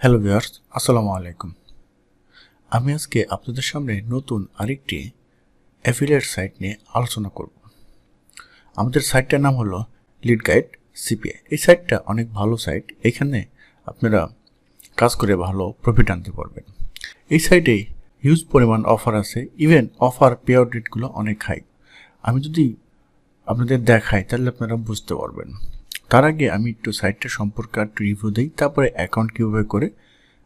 Hello viewers, আসসালামু আলাইকুম। আমি আজকে আপনাদের সামনে নতুন আরেকটি অ্যাফিলিয়েট সাইট নিয়ে আলোচনা করব। আমাদের সাইটটার নাম হলো লিড গাইড সিপিআই এই সাইটটা অনেক ভালো সাইট এখানে আপনারা কাজ করে ভালো প্রফিট আনতে পারবেন। এই সাইটে হিউজ পরিমাণ অফার আছে ইভেন অফার পে আউট রেটগুলো অনেক হাই আমি যদি আপনাদের দেখাই, তাহলে আপনারা বুঝতে পারবেন। তার আগে আমি একটু সাইটটা সম্পর্কে একটু রিভিউ দিই, তারপরে অ্যাকাউন্ট কীভাবে করে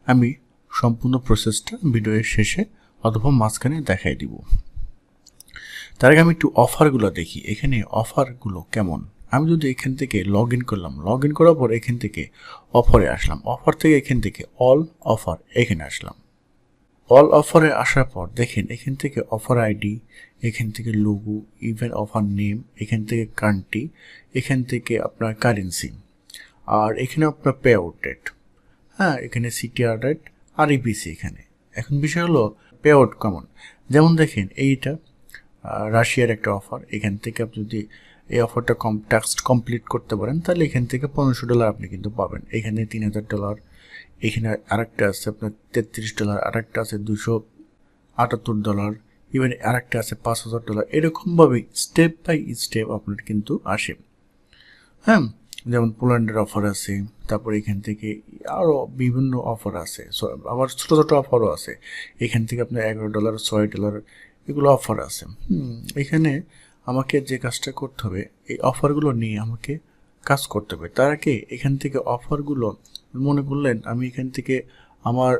আমি সম্পূর্ণ প্রসেসটা ভিডিওর শেষে অথবা মাঝখানে দেখাই দিব। তার আগে আমি একটু অফারগুলো দেখি, এখানে অফারগুলো কেমন? আমি যদি এখান থেকে লগ ইন করলাম লগ ইন করার পর এখান থেকে অফারে আসলাম অফার থেকে এখান থেকে অল অফার এখানে আসলাম। অল অফারে আসার পর দেখেন, এখান থেকে অফার আইডি এখান থেকে লোগো ইভেন অফার নেম এখান থেকে কান্ট্রি এখান থেকে আপনার কারেন্সি আর এখানে আপনার পে আউট ডেট হ্যাঁ এখানে সিটিআর রেট আর ইপিসি এখানে। এখন বিষয় হলো পে আউট কেমন? যেমন দেখেন, এইটা রাশিয়ার একটা অফার এখান থেকে আপনি যদি এই অফারটা কম ট্যাক্স কমপ্লিট করতে পারেন, তাহলে এখান থেকে পনেরোশো ডলার আপনি কিন্তু পাবেন। এখানে তিন হাজার ডলার এখানে আরেকটা আছে, আপনার তেত্রিশ ডলার, আরেকটা আছে দুশো আটাত্তর ডলার ইভেন আরেকটা আছে পাঁচ হাজার ডলার। এরকমভাবে স্টেপ বাই স্টেপ আপনার কিন্তু আসে। হ্যাঁ যেমন পোল্যান্ডের অফার আছে, তারপর এখান থেকে আরও বিভিন্ন অফার আছে। আবার ছোটো ছোটো অফারও আছে। এখান থেকে আপনার এগারো ডলার, ছয় ডলার এগুলো অফার আছে। এখানে আমাকে যে কাজটা করতে হবে, এই অফারগুলো নিয়ে আমাকে কাজ করতে হবে। তার আগে এখান থেকে অফারগুলো মনে করলেন, আমি এখান থেকে আমার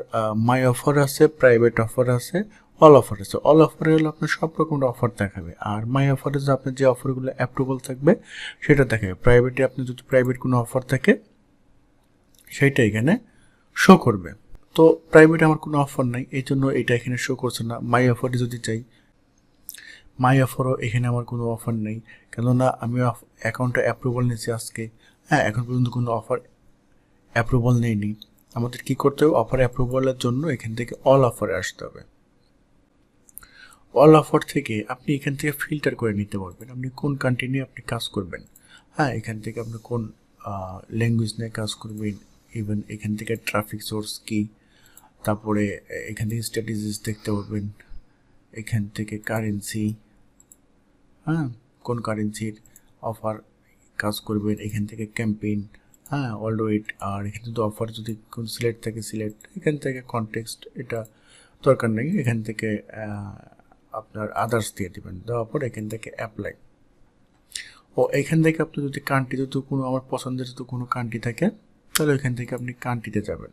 মাই অফার আছে প্রাইভেট অফার আছে অল অফার আছে। অল অফারে হলে আপনার সব রকমের অফার দেখাবে। আর মাই অফারে যে আপনার যে অফারগুলো অ্যাপ্রুভাল থাকবে, সেটা দেখাবে। প্রাইভেটে আপনি যদি প্রাইভেট কোনো অফার থাকে, সেইটা এখানে শো করবে। তো প্রাইভেটে আমার কোনো অফার নাই, এই জন্য এটা এখানে শো করছে না। মাই অফারে যদি চাই মাই অফারও এখানে আমার কোনো অফার নেই। কেননা আমি অ্যাকাউন্টটা অ্যাপ্রুভাল নিয়েছি আজকে। হ্যাঁ এখন পর্যন্ত কোনো অফার অ্যাপ্রুভাল নেইনি আমাদের কি করতে হবে? অফার অ্যাপ্রুভালের জন্য এখান থেকে অল অফারে আসতে হবে। অল অফার থেকে আপনি এখান থেকে ফিল্টার করে নিতে পারবেন। আপনি কোন কান্ট্রি নিয়ে আপনি কাজ করবেন? হ্যাঁ এখান থেকে আপনি কোন ল্যাঙ্গুয়েজ নিয়ে কাজ করবেন? ইভেন এখান থেকে ট্রাফিক সোর্স কি? তারপরে এখান থেকে স্ট্র্যাটেজিস দেখতে পারবেন। এখান থেকে কারেন্সি হ্যাঁ কোন কারেন্সির অফার কাজ করবেন? এখান থেকে ক্যাম্পেইন হ্যাঁ অলওয়েট আর এখানে তো অফার যদি কোন সিলেক্ট থাকে সিলেক্ট এখান থেকে কনটেক্সট এটা দরকার নেই। এখান থেকে আপনার আদার্স দিয়ে দেবেন। দেওয়ার পর এখান থেকে অ্যাপ্লাই ও, এখান থেকে আপনি যদি কান্ট্রি যদি কোনো, আমার পছন্দের যদি কোনো কান্ট্রি থাকে, তাহলে এখান থেকে আপনি কান্ট্রিতে যাবেন।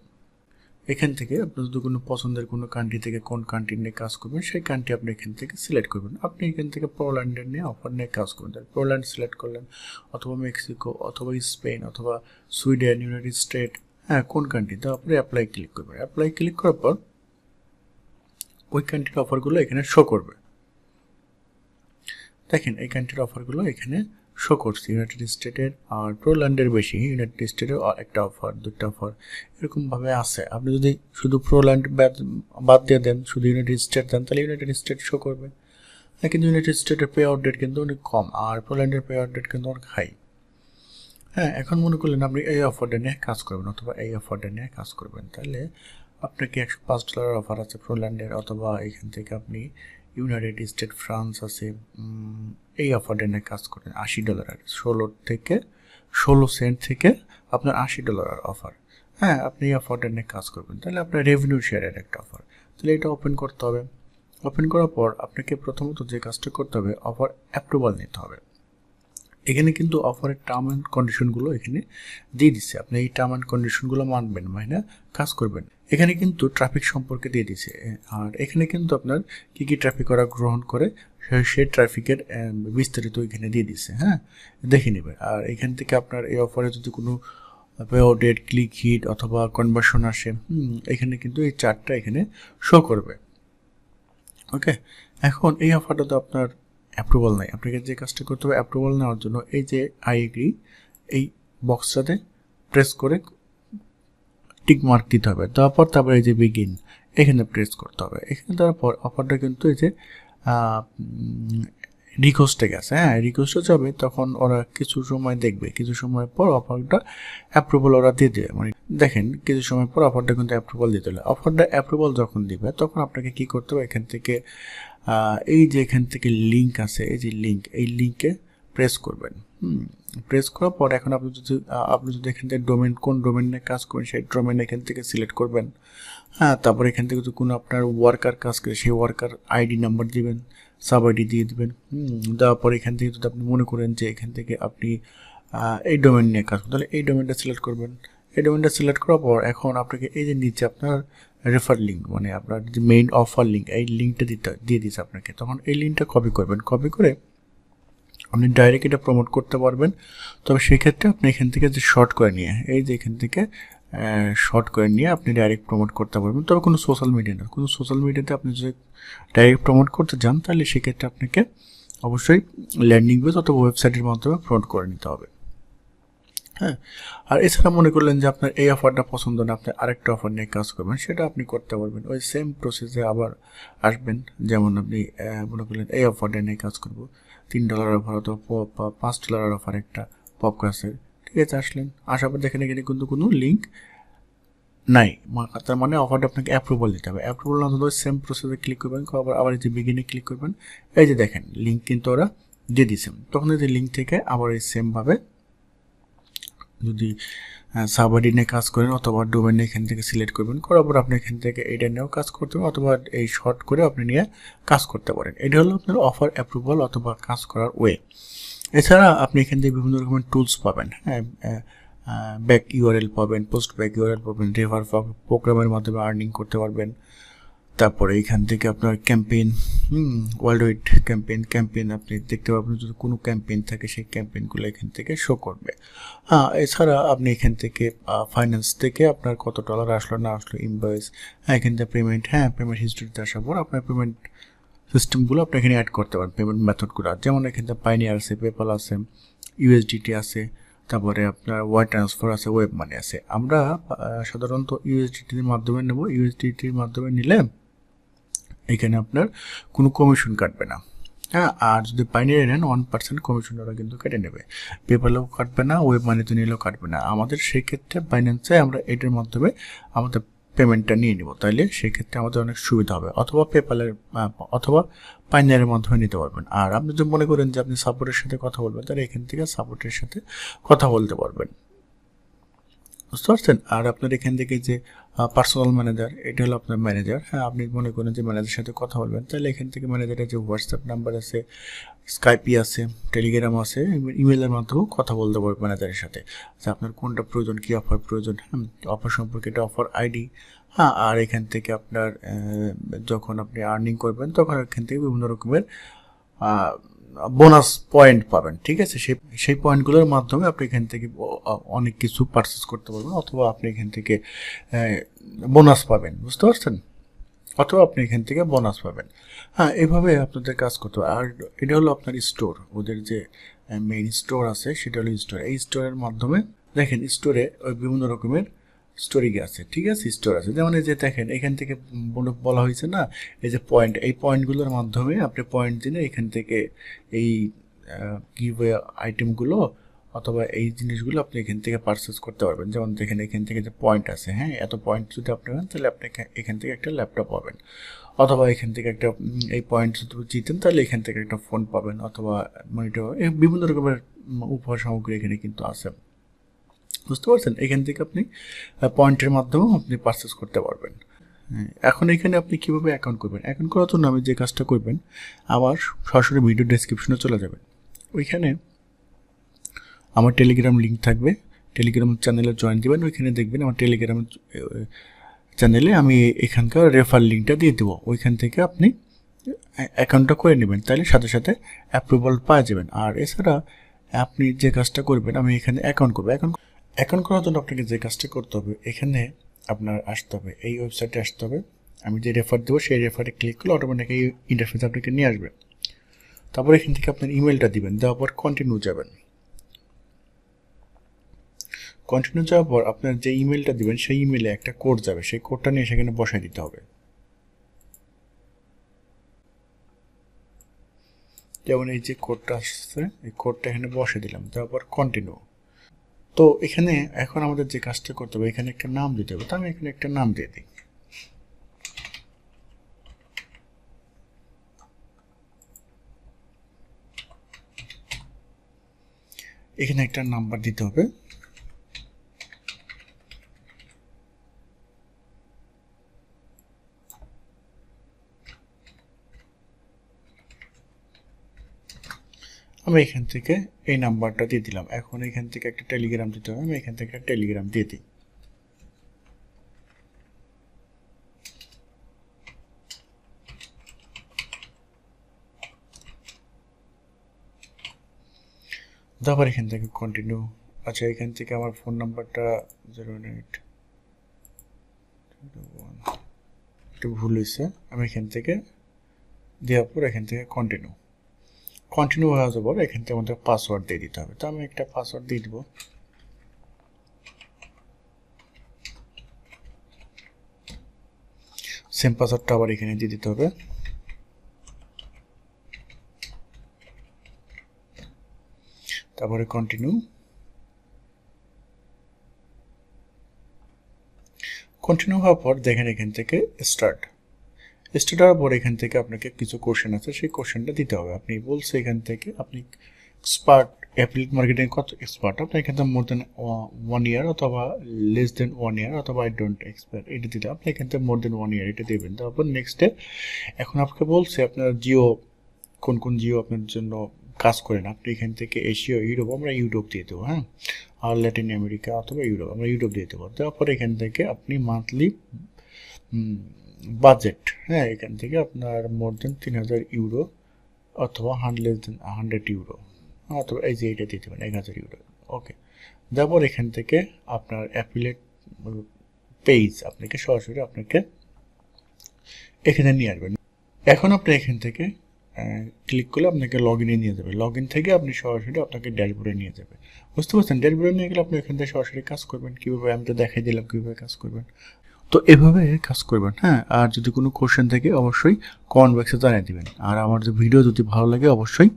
এখান থেকে আপনার যদি কোনো পছন্দের কোনো কান্ট্রি থেকে কোন কান্ট্রি নিয়ে কাজ করবেন, সেই কান্ট্রি আপনি এখান থেকে সিলেক্ট করবেন। আপনি এখান থেকে পোল্যান্ডের নিয়ে অফার নিয়ে কাজ করবেন। পোল্যান্ড সিলেক্ট করলেন, অথবা মেক্সিকো অথবা স্পেন অথবা সুইডেন ইউনাইটেড স্টেট হ্যাঁ কোন কান্ট্রি তো আপনি অ্যাপ্লাই ক্লিক করবেন। অ্যাপ্লাই ক্লিক করার পর ওই কান্ট্রির অফারগুলো এখানে শো করবে। দেখেন, এই কান্ট্রির অফারগুলো এখানে শো করছে ইউনাইটেড স্টেটের আর প্রোল্যান্ডের বেশি ইউনাইটেড স্টেটের একটা অফার দুটা অফার এরকমভাবে আছে। আপনি যদি শুধু প্রোল্যান্ড বাদ- দিয়ে দেন শুধু ইউনাইটেড স্টেট দেন তাহলে ইউনাইটেড স্টেট শো করবে। হ্যাঁ, কিন্তু ইউনাইটেড স্টেটের পে আউট ডেট কিন্তু অনেক কম আর পোল্যান্ডের পে আউট ডেট কিন্তু অনেক হাই হ্যাঁ এখন মনে করলেন আপনি এই অফারটা নিয়ে কাজ করবেন অথবা এই অফারটা নিয়ে কাজ করবেন তাহলে আপনাকে একশো পাঁচ ডলার অফার আছে পোল্যান্ডের অথবা এখান থেকে আপনি ইউনাইটেড স্টেট ফ্রান্স আছে এই অফারটা নিয়ে কাজ করেন আশি ডলার আর ষোলো থেকে ষোলো সেন্ট থেকে আপনার আশি ডলার অফার হ্যাঁ আপনি এই অফারটা নিয়ে কাজ করবেন। তাহলে আপনার রেভিনিউ শেয়ারের একটা অফার তাহলে এটা ওপেন করতে হবে। ওপেন করার পর আপনাকে প্রথমত যে কাজটা করতে হবে অফার অ্যাপ্রুভাল নিতে হবে। এখানে কিন্তু অফারের টার্ম অ্যান্ড কন্ডিশনগুলো এখানে দিয়ে দিচ্ছে। আপনি এই টার্ম অ্যান্ড কন্ডিশনগুলো মানবেন মানে কাজ করবেন। এখানে কিন্তু ট্রাফিক সম্পর্কে দিয়ে দিছে আর এখানে কিন্তু আপনার কী কী ট্রাফিক ওরা গ্রহণ করে, সে- ট্রাফিকের বিস্তারিত এখানে দিয়ে দিচ্ছে হ্যাঁ? দেখে নেবেন। আর এখান থেকে আপনার এই অফারে যদি কোনো ডেট ক্লিক হিট অথবা কনভার্সন আসে এখানে কিন্তু এই চারটা এখানে শো করবে। ওকে এখন এই অফারটা তো আপনার অ্যাপ্রুভাল নাই। আপনাকে যে কাজটা করতে হবে অ্যাপ্রুভাল নেওয়ার জন্য এই যে আই এগ্রি এই বক্সটাতে প্রেস করে টিক মার্ক দিতে হবে। তারপর তারপরে এই যে বিগিন এখানে প্রেস করতে হবে। এখানে দেওয়ার পর অফারটা কিন্তু এই যে রিকোয়েস্টে গেছে। হ্যাঁ রিকোয়েস্টে যাবে তখন ওরা কিছু সময় দেখবে। কিছু সময় পর অফারটা অ্যাপ্রুভাল ওরা দিয়ে দেবে। মানে দেখেন, কিছু সময় পর অফারটা কিন্তু অ্যাপ্রুভাল দিতে হলো অফারটা অ্যাপ্রুভাল যখন দিবে, তখন আপনাকে কি করতে হবে? এখান থেকে এই যে এখান থেকে লিঙ্ক আছে, এই যে লিঙ্ক এই লিঙ্কে প্রেস করবেন। প্রেস করার পর এখন আপনি যদি আপনি যদি এখান থেকে ডোমেন কোন ডোমেন কাজ করবেন, সেই ডোমেন এখান থেকে সিলেক্ট করবেন। হ্যাঁ তারপর এখান থেকে যদি কোনো আপনার ওয়ার্কার কাজ করে, সেই ওয়ার্কার আইডি নাম্বার দিবেন সাব আইডি দিয়ে দেবেন দেওয়ার পর এখান থেকে যদি আপনি মনে করেন যে এখান থেকে আপনি এই ডোমেন নিয়ে কাজ করবেন, তাহলে এই ডোমেনটা সিলেক্ট করবেন। এই ডোমেনটা সিলেক্ট করার পর এখন আপনাকে এই যে নিচে আপনার রেফার লিঙ্ক মানে আপনার যে মেইন অফার লিঙ্ক এই লিঙ্কটা দিতে, দিয়ে দিচ্ছে আপনাকে। তখন এই লিঙ্কটা কপি করবেন। কপি করে আপনি ডাইরেক্ট এটা প্রমোট করতে পারবেন। তবে সেক্ষেত্রে আপনি এখান থেকে যে শর্ট করে নিয়ে, এই যে এখান থেকে শর্ট করে নিয়ে আপনি ডাইরেক্ট প্রমোট করতে পারবেন। তবে কোনো সোশ্যাল মিডিয়া না। কোনো সোশ্যাল মিডিয়াতে আপনি যদি ডাইরেক্ট প্রমোট করতে যান, তাহলে সেক্ষেত্রে আপনাকে অবশ্যই ল্যান্ডিং পেজ অথবা ওয়েবসাইটের মাধ্যমে প্রমোট করে নিতে হবে। হ্যাঁ? আর এছাড়া মনে করলেন যে আপনার এই অফারটা পছন্দ না, আপনি আরেকটা অফার নিয়ে কাজ করবেন, সেটা আপনি করতে পারবেন। ওই সেম প্রসেসে আবার আসবেন। যেমন আপনি মনে করলেন এই অফারটা নিয়ে কাজ করব। তিন ডলার অফার অথবা পাঁচ ডলার অফার একটা পপকাস্টের ঠিক আছে, আসলেন। আসার পর দেখেন এখানে কিন্তু কোনো লিঙ্ক নাই। তার মানে অফারটা আপনাকে অ্যাপ্রুভাল দিতে হবে। অ্যাপ্রুভাল না হলে সেম প্রসেসে ক্লিক করবেন আবার আবার এই যে বিগিনে ক্লিক করবেন। এই যে দেখেন লিঙ্ক কিন্তু ওরা দিয়ে দিয়েছে। তখন এই লিঙ্ক থেকে আবার এই সেমভাবে যদি সাবঅর্ডিনে কাজ করেন অথবা ডোমেনে এখান থেকে সিলেক্ট করবেন, করার পর আপনি এখান থেকে এটা নিয়েও কাজ করতে পারেন অথবা এই শর্ট করে আপনি নিয়ে কাজ করতে পারেন। এটা হলো আপনার অফার অ্যাপ্রুভাল অথবা কাজ করার ওয়ে এছাড়া আপনি এখান থেকে বিভিন্ন রকমের টুলস পাবেন হ্যাঁ ব্যাক ইউআরএল পাবেন পোস্ট ব্যাক ইউআরএল পাবেন রেভার প্রোগ্রামের মাধ্যমে আর্নিং করতে পারবেন। তারপরে এখান থেকে আপনার campaign world wide campaign campaign আপনি দেখতে পাবেন যদি কোনো ক্যাম্পেইন থাকে সেই ক্যাম্পেইনগুলো এখান থেকে শো করবে। হ্যাঁ এছাড়া আপনি এখান থেকে ফাইন্যান্স থেকে আপনার কত ডলার আসলো না আসলো ইনভয়েস হ্যাঁ এখান থেকে পেমেন্ট হ্যাঁ পেমেন্ট হিস্ট্রিতে আসার পর আপনার পেমেন্ট সিস্টেমগুলো আপনি এখানে অ্যাড করতে পারেন পেমেন্ট মেথডগুলো যেমন এখান থেকে পাইনিয়ার আছে পেপাল আছে ইউএসডিটি আছে, তারপরে আপনার ওয়াই ট্রান্সফার আছে ওয়েব মানি আছে। আমরা সাধারণত ইউএসডিটির মাধ্যমে নেব। ইউএসডিটির মাধ্যমে নিলে এখানে আপনার কোনো কমিশন কাটবে না। হ্যাঁ আর যদি পাইনিয়ারে নেন ওয়ান পার্সেন্ট কমিশন ওরা কিন্তু কেটে নেবে। পেপালেও কাটবে না ওয়েব মানিতে নিলেও কাটবে না। আমাদের সেই ক্ষেত্রে বাইন্যান্সে আমরা এটার মাধ্যমে আমাদের পেমেন্টটা নিয়ে নিব। তাইলে সেক্ষেত্রে আমাদের অনেক সুবিধা হবে। অথবা পেপালের অথবা পাইনিয়ারের মাধ্যমে নিতে পারবেন। আর আপনি যদি মনে করেন যে আপনি সাপোর্টের সাথে কথা বলবেন, তাহলে এখান থেকে সাপোর্টের সাথে কথা বলতে পারবেন। বুঝতে পারছেন? আর আপনার এখান থেকে যে পার্সোনাল ম্যানেজার এটা হলো আপনার ম্যানেজার হ্যাঁ আপনি মনে করেন যে ম্যানেজারের সাথে কথা বলবেন। তাহলে এখান থেকে ম্যানেজারের যে হোয়াটসঅ্যাপ নাম্বার আছে স্কাইপি আছে টেলিগ্রাম আছে ইমেলের মাধ্যমেও কথা বলতে পারবে ম্যানেজারের সাথে। যে আপনার কোনটা প্রয়োজন, কী অফার প্রয়োজন হ্যাঁ অফার সম্পর্কে এটা অফার আইডি হ্যাঁ আর এখান থেকে আপনার যখন আপনি আর্নিং করবেন, তখন এখান থেকে বিভিন্ন রকমের বোনাস পয়েন্ট পাবেন, ঠিক আছে? সেই সেই পয়েন্টগুলোর মাধ্যমে আপনি এখান থেকে অনেক কিছু পারচেস করতে পারবেন, অথবা আপনি এখান থেকে বোনাস পাবেন, বুঝতে পারছেন? অথবা আপনি এখান থেকে বোনাস পাবেন। হ্যাঁ এভাবে আপনাদের কাজ করতে হবে। আর এটা হলো আপনার স্টোর ওদের যে মেইন স্টোর আছে, সেটা হলো স্টোর এই স্টোরের মাধ্যমে দেখেন স্টোরে ওই বিভিন্ন রকমের স্টোরিং আছে, ঠিক আছে? স্টোর আছে। যেমন এই যে দেখেন, এখান থেকে বলা হয়েছে না, এই যে পয়েন্ট এই পয়েন্টগুলোর মাধ্যমে আপনি পয়েন্ট দিলে এখান থেকে এই গিভওয়ে আইটেমগুলো অথবা এই জিনিসগুলো আপনি এখান থেকে পারচেস করতে পারবেন। যেমন দেখেন, এখান থেকে যে পয়েন্ট আছে হ্যাঁ? এত পয়েন্ট যদি আপনি পান তাহলে আপনি এখান থেকে একটা ল্যাপটপ পাবেন। অথবা এখান থেকে একটা এই পয়েন্ট যদি জিতেন, তাহলে এখান থেকে একটা ফোন পাবেন, অথবা মনিটর বিভিন্ন রকমের উপহার সামগ্রী এখানে কিন্তু আছে। বুঝতে পারছেন? এখান থেকে আপনি পয়েন্টের মাধ্যমেও আপনি পারচেস করতে পারবেন। হ্যাঁ, এখন এখানে আপনি কীভাবে অ্যাকাউন্ট করবেন? অ্যাকাউন্ট করার জন্য আমি যে কাজটা করবেন আবার সরাসরি ভিডিও ডেসক্রিপশনে চলে যাবেন ওইখানে আমার টেলিগ্রাম লিঙ্ক থাকবে। টেলিগ্রাম চ্যানেলে জয়েন দিবেন ওইখানে দেখবেন আমার টেলিগ্রাম চ্যানেলে আমি এখানকার রেফার লিঙ্কটা দিয়ে দেবো। ওইখান থেকে আপনি অ্যাকাউন্টটা করে নেবেন। তাহলে সাথে সাথে অ্যাপ্রুভাল পাওয়া যাবেন। আর এছাড়া আপনি যে কাজটা করবেন আমি এখানে অ্যাকাউন্ট করব। অ্যাকাউন্ট অ্যাকাউন্ট করার জন্য আপনাকে যে কাজটা করতে হবে, এখানে আপনার আসতে হবে, এই ওয়েবসাইটে আসতে হবে। আমি যে রেফার দেবো, সেই রেফারে ক্লিক করলে অটোমেটিক এই ইন্টারফেস আপনাকে নিয়ে আসবে। তারপর এখান থেকে আপনার ইমেলটা দিবেন, দেওয়ার পর কন্টিনিউ যাবেন। কন্টিনিউ যাওয়ার পর আপনার যে ইমেলটা দিবেন, সেই ইমেলে একটা কোড যাবে, সেই কোডটা নিয়ে সেখানে বসায় দিতে হবে। যেমন এই যে কোডটা আসছে, এই কোডটা এখানে বসে দিলাম তারপর কন্টিনিউ তো এখানে এখন আমাদের যে কাজটা করতে হবে, এখানে একটা নাম দিতে হবে। তো আমি এখানে একটা নাম দিয়ে দিই। এখানে একটা নাম্বার দিতে হবে। আমি এখান থেকে এই নাম্বারটা দিয়ে দিলাম। এখন এখান থেকে একটা টেলিগ্রাম দিতে হবে। আমি এখান থেকে একটা টেলিগ্রাম দিয়ে দিই। তারপর এখান থেকে কন্টিনিউ আচ্ছা এখান থেকে আমার ফোন নাম্বারটা জিরো এইট একটু ভুল হয়েছে। আমি এখান থেকে দেওয়ার পর এখান থেকে কন্টিনিউ কন্টিনিউ হয়ে যাওয়ার পর এখান থেকে আমাদের পাসওয়ার্ড দিয়ে দিতে হবে। তো আমি একটা পাসওয়ার্ড দিয়ে দিব। সেম পাসওয়ার্ডটা আবার এখানে দিয়ে দিতে হবে। তারপরে কন্টিনিউ কন্টিনিউ হওয়ার পর দেখেন এখান থেকে স্টার্ট স্টার্ট হওয়ার পর এখান থেকে আপনাকে কিছু কোশ্চেন আছে, সেই কোশ্চেনটা দিতে হবে। আপনি বলছে এখান থেকে আপনি এক্সপার্ট অ্যাপ্লিক মার্কেটিং কত এক্সপার্ট আপনি এখান থেকে মোর দেন ওয়ান ইয়ার অথবা লেস দেন ওয়ান ইয়ার অথবা আই ডোন্ট এক্সপার্ট এটা দিতে আপনি এখান থেকে মোর দেন ওয়ান ইয়ার এটা দেবেন। তারপর নেক্সটে এখন আপনাকে বলছে আপনার জিও, কোন কোন জিও আপনার জন্য কাজ করেন আপনি এখান থেকে এশিয়া, ইউরোপ, আমরা ইউরোপ দিয়ে দেবো হ্যাঁ? আর ল্যাটিন আমেরিকা অথবা ইউরোপ, আমরা ইউরোপ দিয়ে দেবো। তারপর এখান থেকে আপনি মান্থলি বাজেট হ্যাঁ এখান থেকে আপনার মোর দেন তিন হাজার ইউরো অথবা হান্ড্রেড দেন হান্ড্রেড ইউরো অথবা এই যে এটা দিতে পারেন, এক হাজার ইউরো ওকে তারপর এখান থেকে আপনার অ্যাফিলেট পেজ আপনাকে সরাসরি আপনাকে এখানে নিয়ে আসবেন। এখন আপনি এখান থেকে ক্লিক করলে আপনাকে লগ ইনে নিয়ে যাবে। লগ ইন থেকে আপনি সরাসরি আপনাকে ড্যাশবোর্ডে নিয়ে যাবে। বুঝতে পারছেন? ড্যাশবোর্ডে নিয়ে গেলে আপনি এখান থেকে সরাসরি কাজ করবেন। কীভাবে? আমি তো দেখাই দিলাম কীভাবে কাজ করবেন। তো এভাবে কাজ করবেন হ্যাঁ? আর যদি কোনো কোশ্চেন থাকে, অবশ্যই কমেন্ট বক্সে জানিয়ে দেবেন। আর আমার যে ভিডিও যদি ভালো লাগে, অবশ্যই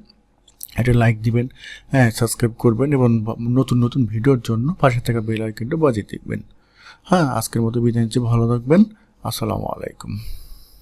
একটা লাইক দিবেন হ্যাঁ? সাবস্ক্রাইব করবেন এবং নতুন নতুন ভিডিওর জন্য পাশে থাকা বেল আইকনটা বাজিয়ে দেখবেন। হ্যাঁ? আজকের মতো বিদায় নিচ্ছি। ভালো থাকবেন। আসসালামু আলাইকুম।